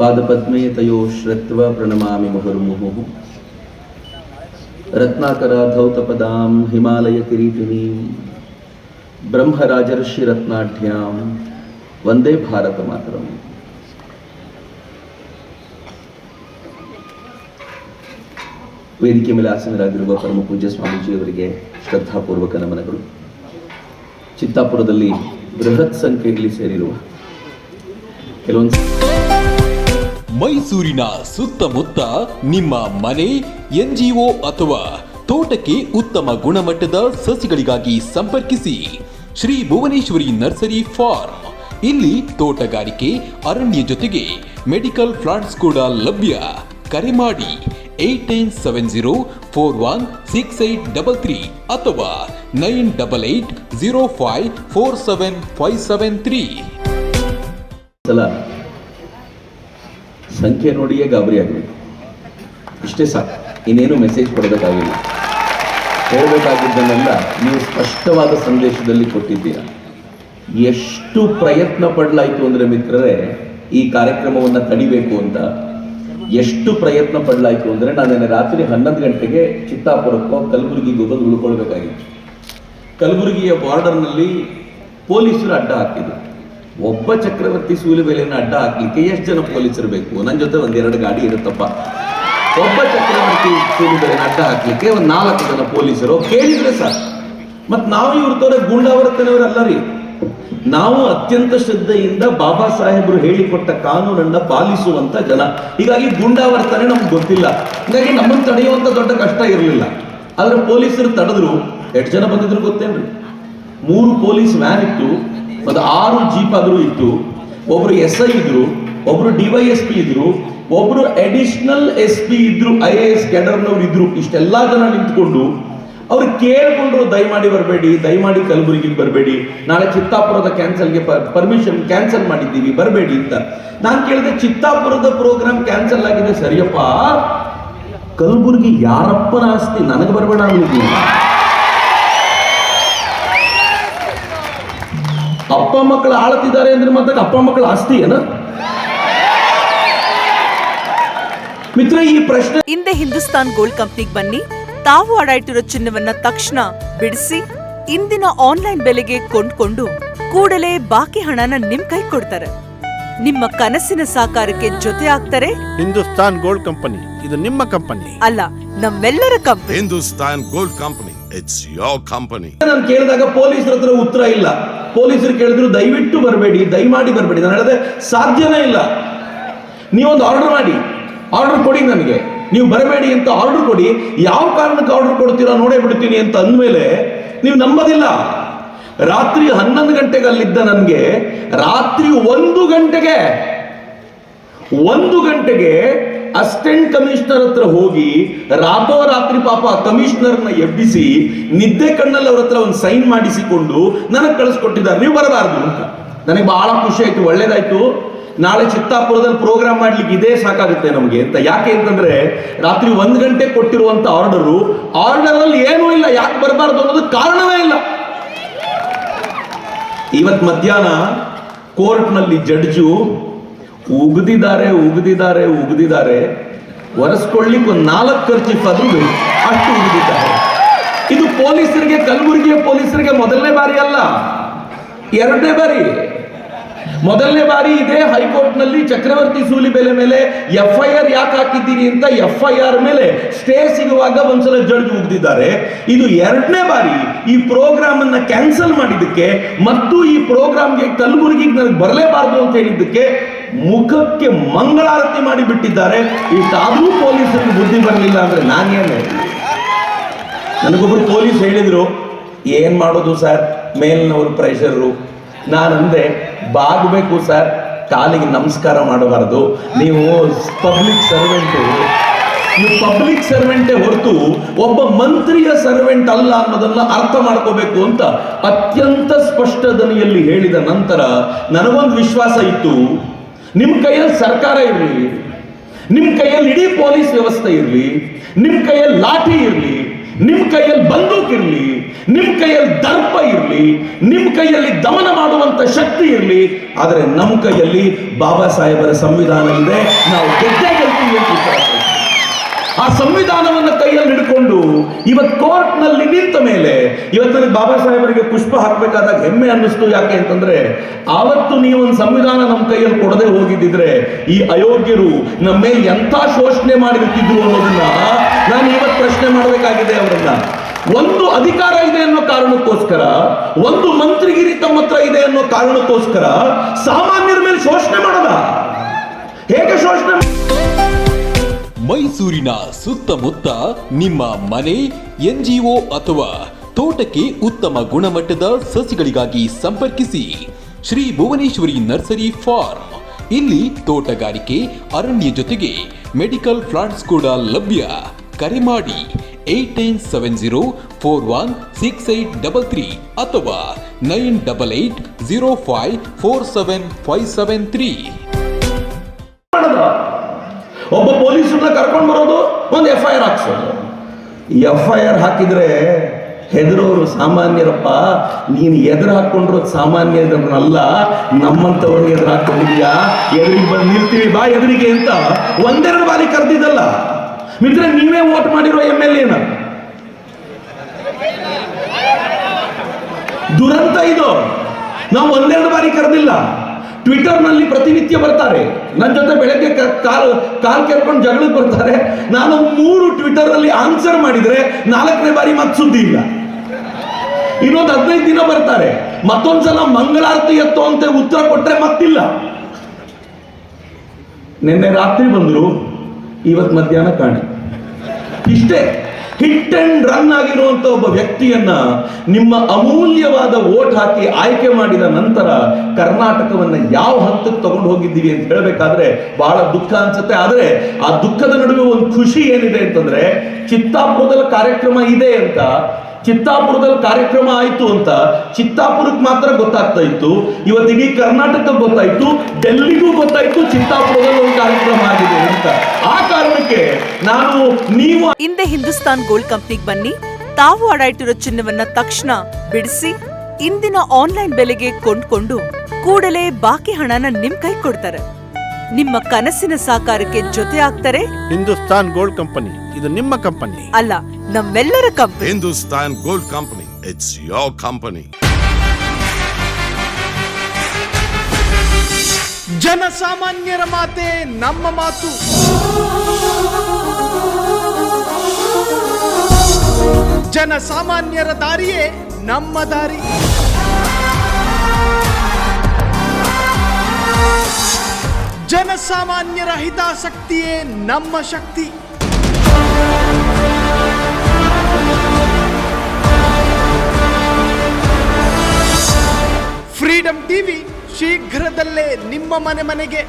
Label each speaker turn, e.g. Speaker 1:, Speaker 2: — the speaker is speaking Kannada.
Speaker 1: ಪಾದಪದ್ಮೇ ತಯೋ ಶ್ರತ್ವ ಪ್ರಣಮಾಮಿ ಮುಹುರ್ಮುಹುಃ. ರತ್ನಾಕರಾಧೌತಪದಾಂ ಹಿಮಾಲಯ ಕಿರೀಟಿನೀಂ. ಬ್ರಹ್ಮರಾಜರ್ಷಿ ರತ್ನಾಢ್ಯಾಂ. ವಂದೇ ಭಾರತ ಮಾತರಂ. ವೇದಿಕೆ ಮೇಲೆ ಆಸನರಾಗಿರುವ ಪರಮ ಪೂಜ್ಯ ಸ್ವಾಮೀಜಿಯವರಿಗೆ ಶ್ರದ್ಧಾಪೂರ್ವಕ ನಮನಗಳು. ಚಿತ್ತಾಪುರದಲ್ಲಿ ಬೃಹತ್ ಸಂಖ್ಯೆಯಲ್ಲಿ ಸೇರಿರುವ ಕೆಲವೊಂದು
Speaker 2: ಮೈಸೂರಿನ ಸುತ್ತಮುತ್ತ ನಿಮ್ಮ ಮನೆ, ಎನ್ಜಿಒ ಅಥವಾ ತೋಟಕ್ಕೆ ಉತ್ತಮ ಗುಣಮಟ್ಟದ ಸಸಿಗಳಿಗಾಗಿ ಸಂಪರ್ಕಿಸಿ. Shri Bhuvaneshwari nursery farm. ಇಲ್ಲಿ ತೋಟಗಾರಿಕೆ, ಅರಣ್ಯ ಜೊತೆಗೆ ಮೆಡಿಕಲ್ ಪ್ಲಾಂಟ್ಸ್ ಕೂಡ ಲಭ್ಯ. ಕರೆ ಮಾಡಿ eight nine seven zero four one six eight double three ಅಥವಾ nine double eight zero five four seven five seven three.
Speaker 1: ಸಂಖ್ಯೆ ನೋಡಿಯೇ ಗಾಬರಿ ಆಗಬೇಕು. ಇಷ್ಟೇ ಸಾಕು. ಇನ್ನೇನು ಮೆಸೇಜ್ ಕೊಡಬೇಕಾಗಿಲ್ಲ. ಹೇಳಬೇಕಾಗಿದ್ದನ್ನೆಲ್ಲ ನೀವು ಸ್ಪಷ್ಟವಾದ ಸಂದೇಶದಲ್ಲಿ ಕೊಟ್ಟಿದ್ದೀರಾ. ಎಷ್ಟು ಪ್ರಯತ್ನ ಪಡಲಾಯಿತು ಅಂದರೆ ಮಿತ್ರರೇ, ಈ ಕಾರ್ಯಕ್ರಮವನ್ನು ತಡಿಬೇಕು ಅಂತ. ಎಷ್ಟು ಪ್ರಯತ್ನ ಪಡಲಾಯಿತು ಅಂದರೆ ನಾನು ರಾತ್ರಿ ಹನ್ನೊಂದು ಗಂಟೆಗೆ ಚಿತ್ತಾಪುರಕ್ಕೋ ಕಲಬುರಗಿಗೂ ಬಂದು ಉಳ್ಕೊಳ್ಬೇಕಾಗಿತ್ತು. ಕಲಬುರಗಿಯ ಬಾರ್ಡರ್ನಲ್ಲಿ ಪೊಲೀಸರು ಅಡ್ಡ ಹಾಕಿದ್ರು. ಒಬ್ಬ ಚಕ್ರವರ್ತಿ ಸೂಲು ಬೆಲೆಯನ್ನು ಅಡ್ಡ ಹಾಕ್ಲಿಕ್ಕೆ ಎಷ್ಟು ಜನ ಪೊಲೀಸರು ಬೇಕು? ನನ್ನ ಜೊತೆ ಒಂದೆರಡು ಗಾಡಿ ಇರುತ್ತಪ್ಪ. ಒಬ್ಬ ಚಕ್ರವರ್ತಿ ಸೂಲು ಬೆಲೆಯನ್ನು ಅಡ್ಡ ಹಾಕ್ಲಿಕ್ಕೆ ಒಂದು ನಾಲ್ಕು ಜನ ಪೊಲೀಸರು. ಕೇಳಿದ್ರೆ ಸರ್ ಮತ್ತೆ ನಾವು ಇವ್ರ ತರ ಗೂಂಡಾವರ್ತನವರಲ್ಲ ರೀ. ನಾವು ಅತ್ಯಂತ ಶ್ರದ್ಧೆಯಿಂದ ಬಾಬಾ ಸಾಹೇಬರು ಹೇಳಿಕೊಟ್ಟ ಕಾನೂನನ್ನ ಪಾಲಿಸುವಂತ ಜನ. ಹೀಗಾಗಿ ಗುಂಡಾವರ್ತನೆ ನಮ್ಗೆ ಗೊತ್ತಿಲ್ಲ. ಹೀಗಾಗಿ ನಮ್ಮನ್ನು ತಡೆಯುವಂತ ದೊಡ್ಡ ಕಷ್ಟ ಇರಲಿಲ್ಲ. ಆದ್ರೆ ಪೊಲೀಸರು ತಡೆದ್ರು. ಎಷ್ಟು ಜನ ಬಂದಿದ್ರು ಗೊತ್ತೇನ್ರಿ? ಮೂರು ಪೊಲೀಸ್ ವ್ಯಾನ್ ಇತ್ತು. ಮತ್ತು ಆರು ಜೀಪ್ ಆದರೂ ಇತ್ತು, ಒಬ್ರು ಎಸ್ ಐ ಇದ್ರು, ಒಬ್ರು ಡಿವೈಎಸ್ ಪಿ ಇದ್ರು, ಒಬ್ರು ಅಡಿಷನಲ್ ಎಸ್ ಪಿ ಇದ್ರು ಐ ಎ ಎಸ್ ಕ್ಯಾಡರ್ನವ್ರು ಇದ್ರು, ಇಷ್ಟೆಲ್ಲ ಜನ ನಿಂತ್ಕೊಂಡು ಅವ್ರು ಕೇಳ್ಕೊಂಡ್ರು, ದಯಮಾಡಿ ಬರಬೇಡಿ, ದಯಮಾಡಿ ಕಲಬುರಗಿಗೆ ಬರಬೇಡಿ, ನಾಳೆ ಚಿತ್ತಾಪುರದ ಕ್ಯಾನ್ಸಲ್ಗೆ ಪರ್ಮಿಷನ್ ಕ್ಯಾನ್ಸಲ್ ಮಾಡಿದ್ದೀವಿ, ಬರಬೇಡಿ ಅಂತ. ನಾನು ಕೇಳಿದೆ, ಚಿತ್ತಾಪುರದ ಪ್ರೋಗ್ರಾಮ್ ಕ್ಯಾನ್ಸಲ್ ಆಗಿದೆ, ಸರಿಯಪ್ಪ. ಕಲಬುರಗಿ ಯಾರಪ್ಪನ ಆಸ್ತಿ? ನನಗೆ ಬರಬೇಡ ಅವನಿಗೆ. ಮಕ್ಕಳು ಆಳ್ತಿದ್ದಾರೆ ಅಂದ್ರೆ ಮತ್ತೆ ಅಪ್ಪ ಮಕ್ಕಳು ಆಸ್ತಿ ಏನ? ಮಿತ್ರ ಈ ಪ್ರಶ್ನೆ
Speaker 3: ಹಿಂದೆ ಹಿಂದೂಸ್ತಾನ್ ಗೋಲ್ಡ್ ಕಂಪ್ನಿಗೆ ಬನ್ನಿ. ತಾವು ಅಡ ಇಟ್ಟಿರೋ ಚಿನ್ನವನ್ನ ತಕ್ಷಣ ಬಿಡಿಸಿ ಇಂದಿನ ಆನ್ಲೈನ್ ಬೆಲೆಗೆ ಕೊಂಡ್ಕೊಂಡು ಕೂಡಲೇ ಬಾಕಿ ಹಣನ ನಿಮ್ ಕೈ ಕೊಡ್ತಾರೆ. ನಿಮ್ಮ ಕನಸಿನ ಸಾಕಾರಕ್ಕೆ ಜೊತೆ ಆಗ್ತಾರೆ.
Speaker 4: Hindustan gold company. ಇದು ನಿಮ್ಮ ಕಂಪನಿ.
Speaker 3: ಅಲ್ಲ ನಮ್ಮೆಲ್ಲರ company.
Speaker 5: Hindustan gold company it's your company
Speaker 1: ನಾನು ಕೇಳಿದಾಗ ಪೊಲೀಸರ ಹತ್ರ ಉತ್ತರ ಇಲ್ಲ. ಪೊಲೀಸರು ಕೇಳಿದ್ರು, ದಯವಿಟ್ಟು ಬರಬೇಡಿ, ದಯಮಾಡಿ ಬರಬೇಡಿ. ನಾನು ಹೇಳಿದೆ, ಸಾಧ್ಯನೇ ಇಲ್ಲ. ನೀವೊಂದು ಆರ್ಡರ್ ಮಾಡಿ ಆರ್ಡರ್ ಕೊಡಿ ನನಗೆ. ನೀವು ಬರಬೇಡಿ ಅಂತ ಆರ್ಡರ್ ಕೊಡಿ. ಯಾವ ಕಾರಣಕ್ಕೆ ಆರ್ಡರ್ ಕೊಡ್ತೀರಾ ನೋಡೇ ಬಿಡ್ತೀನಿ ಅಂತ ಅಂದಮೇಲೆ, ನೀವು ನಂಬೋದಿಲ್ಲ. ರಾತ್ರಿ ಹನ್ನೊಂದು ಗಂಟೆಗೆ ಅಲ್ಲಿದ್ದ ನನಗೆ, ರಾತ್ರಿ ಒಂದು ಗಂಟೆಗೆ ಒಂದು ಗಂಟೆಗೆ ಅಸಿಸ್ಟೆಂಟ್ ಕಮಿಷನರ್ ಹತ್ರ ಹೋಗಿ ರಾತ್ರೋರಾತ್ರಿ ಪಾಪ ಕಮಿಷನರ್ನ ಎಬ್ಬಿಸಿ ನಿದ್ದೆ ಕಣ್ಣಲ್ಲಿ ಅವ್ರ ಹತ್ರ ಒಂದು ಸೈನ್ ಮಾಡಿಸಿಕೊಂಡು ನನಗೆ ಕಳಿಸ್ಕೊಟ್ಟಿದ್ದಾರೆ. ನೀವು ಬರಬಾರ್ದು ಅಂತ. ನನಗೆ ಬಹಳ ಖುಷಿ ಆಯ್ತು, ಒಳ್ಳೇದಾಯ್ತು. ನಾಳೆ ಚಿತ್ತಾಪುರದಲ್ಲಿ ಪ್ರೋಗ್ರಾಮ್ ಮಾಡ್ಲಿಕ್ಕೆ ಇದೇ ಸಾಕಾಗುತ್ತೆ ನಮಗೆ ಅಂತ. ಯಾಕೆ ಅಂತಂದ್ರೆ ರಾತ್ರಿ ಒಂದು ಗಂಟೆ ಕೊಟ್ಟಿರುವಂತ ಆರ್ಡರು ಆರ್ಡರ್ ಅಲ್ಲಿ ಏನೂ ಇಲ್ಲ, ಯಾಕೆ ಬರಬಾರ್ದು ಅನ್ನೋದು ಕಾರಣವೇ ಇಲ್ಲ. ಇವತ್ತು ಮಧ್ಯಾಹ್ನ ಕೋರ್ಟ್ನಲ್ಲಿ ಜಡ್ಜು ಉಗಿದಿದ್ದಾರೆ, ಉಗ್ದಿದ್ದಾರೆ ಉಗ್ದಿದ್ದಾರೆ. ಒರೆಸ್ಕೊಳ್ಳಿಕ್ಕೆ ಒಂದು ನಾಲ್ಕು ಖರ್ಚು ಆದ್ರೂ ಅಷ್ಟು ಉಗಿದಿದ್ದಾರೆ. ಇದು ಪೊಲೀಸರಿಗೆ, ಕಲಬುರಗಿಯ ಪೊಲೀಸರಿಗೆ ಮೊದಲನೇ ಬಾರಿ ಅಲ್ಲ. ಎರಡನೇ ಬಾರಿ. ಮೊದಲನೇ ಬಾರಿ ಇದೇ ಹೈಕೋರ್ಟ್ನಲ್ಲಿ ಚಕ್ರವರ್ತಿ ಸೂಲಿ ಬೆಲೆ ಮೇಲೆ ಎಫ್ ಐ ಆರ್ ಯಾಕೆ ಹಾಕಿದ್ದೀರಿ ಅಂತ ಎಫ್ ಐ ಆರ್ ಮೇಲೆ ಸ್ಟೇ ಸಿಗುವಾಗ ಒಂದ್ಸಲ ಜಡ್ಜ್ ಉಗ್ದಿದ್ದಾರೆ. ಇದು ಎರಡನೇ ಬಾರಿ ಈ ಪ್ರೋಗ್ರಾಮ್ ಅನ್ನ ಕ್ಯಾನ್ಸಲ್ ಮಾಡಿದ್ದಕ್ಕೆ ಮತ್ತು ಈ ಪ್ರೋಗ್ರಾಮ್ಗೆ ಕಲಬುರಗಿಗೆ ನನಗೆ ಬರಲೇಬಾರದು ಅಂತ ಹೇಳಿದ್ದಕ್ಕೆ ಮುಖಕ್ಕೆ ಮಂಗಳಾರತಿ ಮಾಡಿ ಬಿಟ್ಟಿದ್ದಾರೆ ಇಷ್ಟಾದ್ರೂ ಪೊಲೀಸರಿಗೆ ಬುದ್ಧಿ ಬರಲಿಲ್ಲ ಅಂದ್ರೆ ನಾನೇನು ನನಗೊಬ್ರು ಪೊಲೀಸ್ ಹೇಳಿದ್ರು, ಏನ್ ಮಾಡೋದು ಸರ್? ಮೇಲಿನವರು ಪ್ರೆಷರು ನಾನಂದೆ ಬಾಗಬೇಕು ಸರ್, ಕಾಲಿಗೆ ನಮಸ್ಕಾರ ಮಾಡಬಾರದು. ನೀವು ಪಬ್ಲಿಕ್ ಸರ್ವೆಂಟು ನೀವು ಪಬ್ಲಿಕ್ ಸರ್ವೆಂಟೇ ಹೊರತು ಒಬ್ಬ ಮಂತ್ರಿಯ ಸರ್ವೆಂಟ್ ಅಲ್ಲ ಅನ್ನೋದನ್ನ ಅರ್ಥ ಮಾಡ್ಕೋಬೇಕು ಅಂತ ಅತ್ಯಂತ ಸ್ಪಷ್ಟ ದನಿಯಲ್ಲಿ ಹೇಳಿದ ನಂತರ ನನಗೊಂದು ವಿಶ್ವಾಸ ಇತ್ತು. ನಿಮ್ಮ ಕೈಯಲ್ಲಿ ಸರ್ಕಾರ ಇರಲಿ ನಿಮ್ಮ ಕೈಯಲ್ಲಿ ಇಡೀ ಪೊಲೀಸ್ ವ್ಯವಸ್ಥೆ ಇರಲಿ ನಿಮ್ಮ ಕೈಯಲ್ಲಿ ಲಾಠಿ ಇರಲಿ ನಿಮ್ ಕೈಯಲ್ಲಿ ಬಂದೂಕ್ ಇರಲಿ ನಿಮ್ಮ ಕೈಯಲ್ಲಿ ದರ್ಪ ಇರಲಿ ನಿಮ್ಮ ಕೈಯಲ್ಲಿ ದಮನ ಮಾಡುವಂತ ಶಕ್ತಿ ಇರಲಿ, ಆದರೆ ನಮ್ಮ ಕೈಯಲ್ಲಿ ಬಾಬಾ ಸಾಹೇಬರ ಸಂವಿಧಾನ ಇದೆ, ನಾವು ಗೆದ್ದೇ ಗೆಲ್ತೀವಿ ಆ ಸಂವಿಧಾನವನ್ನು ಕೈಯಲ್ಲಿ ಹಿಡ್ಕೊಂಡು ಇವತ್ತು ಕೋರ್ಟ್ನಲ್ಲಿ ನಿಂತ ಮೇಲೆ ಇವತ್ತು ಬಾಬಾ ಸಾಹೇಬರಿಗೆ ಪುಷ್ಪ ಹಾಕಬೇಕಾದಾಗ ಹೆಮ್ಮೆ ಅನ್ನಿಸ್ತು ಯಾಕೆ ಅಂತಂದ್ರೆ ಆವತ್ತು ನೀವು ಒಂದು ಸಂವಿಧಾನ ನಮ್ಮ ಕೈಯಲ್ಲಿ ಕೊಡದೆ ಹೋಗಿದ್ದಿದ್ರೆ ಈ ಅಯೋಗ್ಯರು ನಮ್ಮ ಮೇಲೆ ಎಂಥ ಶೋಷಣೆ ಮಾಡಿರ್ತಿದ್ರು ಅನ್ನೋದನ್ನ ನಾನು ಇವತ್ತು ಪ್ರಶ್ನೆ ಮಾಡಬೇಕಾಗಿದೆ ಅವರನ್ನ. ಒಂದು ಅಧಿಕಾರ ಇದೆ ಅನ್ನೋ ಕಾರಣಕ್ಕೋಸ್ಕರ, ಒಂದು ಮಂತ್ರಿಗಿರಿ ತಮ್ಮ ಹತ್ರ ಇದೆ ಅನ್ನೋ ಕಾರಣಕ್ಕೋಸ್ಕರ ಸಾಮಾನ್ಯರ ಮೇಲೆ ಶೋಷಣೆ ಮಾಡೋದ? ಹೇಗೆ ಶೋಷಣೆ
Speaker 2: ಮೈಸೂರಿನ ಸುತ್ತಮುತ್ತ ನಿಮ್ಮ ಮನೆ, ಎನ್ಜಿಒ ಅಥವಾ ತೋಟಕ್ಕೆ ಉತ್ತಮ ಗುಣಮಟ್ಟದ ಸಸಿಗಳಿಗಾಗಿ ಸಂಪರ್ಕಿಸಿ. Shri Bhuvaneshwari nursery farm. ಇಲ್ಲಿ ತೋಟಗಾರಿಕೆ, ಅರಣ್ಯ ಜೊತೆಗೆ ಮೆಡಿಕಲ್ ಪ್ಲಾಂಟ್ಸ್ ಕೂಡ ಲಭ್ಯ. ಕರೆ ಮಾಡಿ eight nine seven zero four one six eight double three ಅಥವಾ nine double eight zero five four seven five seven three.
Speaker 1: ಒಬ್ಬ ಪೊಲೀಸರನ್ನ ಕರ್ಕೊಂಡು ಬರೋದು ಒಂದು ಎಫ್ ಐ ಆರ್ ಹಾಕ್ಸೋದು. ಎಫ್ ಐ ಆರ್ ಹಾಕಿದ್ರೆ ಹೆದರೋರು ಸಾಮಾನ್ಯರಪ್ಪ, ನೀನು ಎದುರು ಸಾಮಾನ್ಯ ಎದ್ರು ನಮ್ಮಂಥವ್ರನ್ನ ಎದುರು ಹಾಕೊಂಡಿದ್ಯಾ ಎದುರಿಗೆ ಬಂದು ನಿಲ್ತೀವಿ, ಬಾ ಎದುರಿಗೆ ಅಂತ ಒಂದೆರಡು ಬಾರಿ ಕರೆದಿದ್ದಲ್ಲ. ಮಿತ್ರ ನೀವೇ ವೋಟ್ ಮಾಡಿರೋ ಎಂ ಎಲ್ ಎನ? ದುರಂತ ಇದು. ನಾವು ಒಂದೆರಡು ಬಾರಿ ಕರೆದಿಲ್ಲ. ಟ್ವಿಟರ್ನಲ್ಲಿ ಪ್ರತಿನಿತ್ಯ ಬರ್ತಾರೆ. ನನ್ನ ಜೊತೆ ಬೆಳಗ್ಗೆ ಕಾಲು ಕಾಲು ಕೇಳ್ಕೊಂಡು ಜಗಳಕ್ಕೆ ಬರ್ತಾರೆ. ನಾನು ಮೂರು ಟ್ವಿಟರ್ ಅಲ್ಲಿ ಆನ್ಸರ್ ಮಾಡಿದ್ರೆ ನಾಲ್ಕನೇ ಬಾರಿ ಮತ್ತೆ ಸುದ್ದಿ ಇಲ್ಲ. ಇನ್ನೊಂದು ಹದಿನೈದು ದಿನ ಬರ್ತಾರೆ. ಮತ್ತೊಂದ್ಸಲ ಮಂಗಳಾರತಿ ಎತ್ತು ಅಂತ ಉತ್ತರ ಕೊಟ್ಟರೆ ಮತ್ತಿಲ್ಲ. ನಿನ್ನೆ ರಾತ್ರಿ ಬಂದರು ಇವತ್ತು ಮಧ್ಯಾಹ್ನ ಕಾಣೆ. ಇಷ್ಟೇ. ಹಿಟ್ ಅಂಡ್ ರನ್ ಆಗಿರುವಂತ ಒಬ್ಬ ವ್ಯಕ್ತಿಯನ್ನ ನಿಮ್ಮ ಅಮೂಲ್ಯವಾದ ಓಟ್ ಹಾಕಿ ಆಯ್ಕೆ ಮಾಡಿದ ನಂತರ ಕರ್ನಾಟಕವನ್ನ ಯಾವ ಹಂತಕ್ಕೆ ತಗೊಂಡು ಹೋಗಿದ್ದೀವಿ ಅಂತ ಹೇಳಬೇಕಾದ್ರೆ ಬಹಳ ದುಃಖ ಅನ್ಸುತ್ತೆ. ಆದ್ರೆ ಆ ದುಃಖದ ನಡುವೆ ಒಂದು ಖುಷಿ ಏನಿದೆ ಅಂತಂದ್ರೆ ಚಿತ್ತಾಪುರದಲ್ಲಿ ಕಾರ್ಯಕ್ರಮ ಇದೆ ಅಂತ ಚಿತ್ತಾಪುರದಲ್ಲಿ ಕಾರ್ಯಕ್ರಮ ಆಯಿತು ಅಂತ ಚಿತ್ತಾಪುರಕ್ಕೆ ಮಾತ್ರ ಗೊತ್ತಾಗ್ತಾ ಇತ್ತು. ಇವತ್ತು ಇಡೀ ಕರ್ನಾಟಕ ಗೊತ್ತಾಯ್ತು. ಡೆಲ್ಲಿಗೂ ಗೊತ್ತಾಯ್ತು ಚಿತ್ತಾಪುರದಲ್ಲಿ ಒಂದು ಕಾರ್ಯಕ್ರಮ ಆಗಿದೆ ಅಂತ. ಆ ಕಾರಣಕ್ಕೆ ನಾನು ನೀವು
Speaker 3: ಹಿಂದೆ ಹಿಂದೂಸ್ತಾನ್ ಗೋಲ್ಡ್ ಕಂಪ್ನಿಗೆ ಬನ್ನಿ. ತಾವು ಅಡಾಯ್ತಿರೋ ಚಿನ್ನವನ್ನ ತಕ್ಷಣ ಬಿಡಿಸಿ, ಇಂದಿನ ಆನ್ಲೈನ್ ಬೆಲೆಗೆ ಕೊಂಡ್ಕೊಂಡು ಕೂಡಲೇ ಬಾಕಿ ಹಣನ ನಿಮ್ ಕೈ ಕೊಡ್ತಾರೆ. ನಿಮ್ಮ ಕನಸಿನ ಸಾಕಾರಕ್ಕೆ ಜೊತೆ ಆಗ್ತಾರೆ
Speaker 4: ಹಿಂದೂಸ್ತಾನ್ ಗೋಲ್ಡ್ ಕಂಪನಿ. ಇದು ನಿಮ್ಮ ಕಂಪನಿ.
Speaker 3: ಅಲ್ಲ ನಮ್ಮೆಲ್ಲರ company.
Speaker 5: Hindustan Gold company. It's your company
Speaker 6: ಜನಸಾಮಾನ್ಯರ ಮಾತೆ ನಮ್ಮ ಮಾತು. ಜನಸಾಮಾನ್ಯರ ದಾರಿಯೇ ನಮ್ಮ ದಾರಿ. ಜನಸಾಮಾನ್ಯರ ಹಿತಾಸಕ್ತಿಯೇ ನಮ್ಮ ಶಕ್ತಿ. ಫ್ರೀಡಂ ಟಿವಿ ಶೀಘ್ರದಲ್ಲೇ ನಿಮ್ಮ ಮನೆ ಮನೆಗೆ.